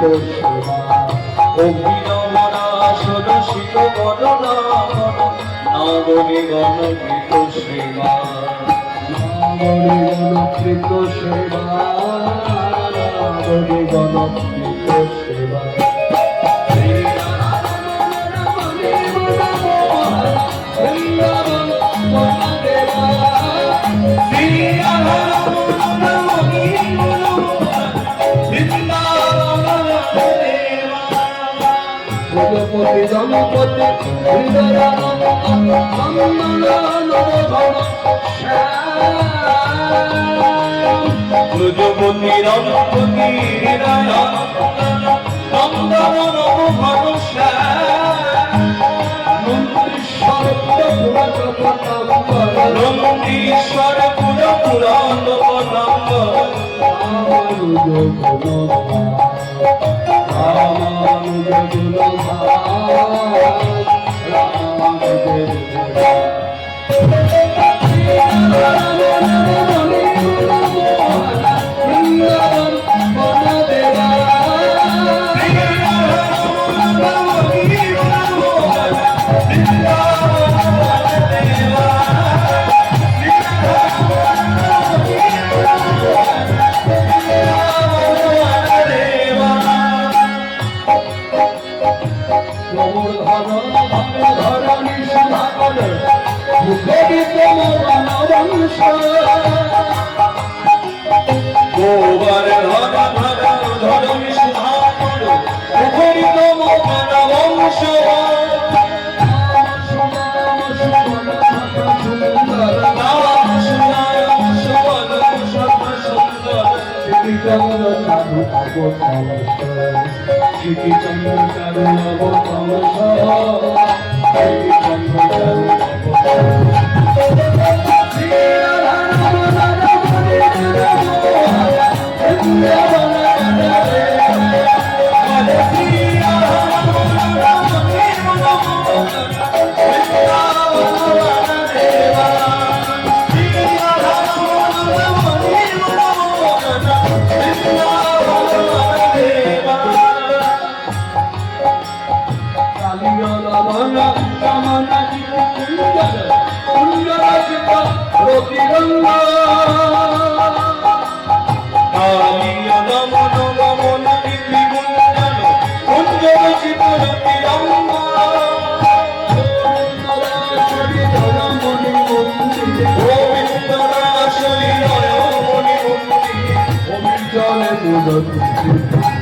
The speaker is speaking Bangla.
গণপীত সেবা অভিনমনা সদশিত বদনা নবনী গণকৃত সেবা নাগরী গণপীত সেবা নাগরী গণপীত দম্পতি হৃদয় ব্রজপতি রমপতি নন্দন নব ভরসা নন্দীশ্বর পুর পুরাণ রাম রাম পদম্ব গোবার শ্রীচন্দ্র চারু অবতল শ্রীচন্দ্র চারু অবতল শ্রীচন্দ্র চারু অবতল meu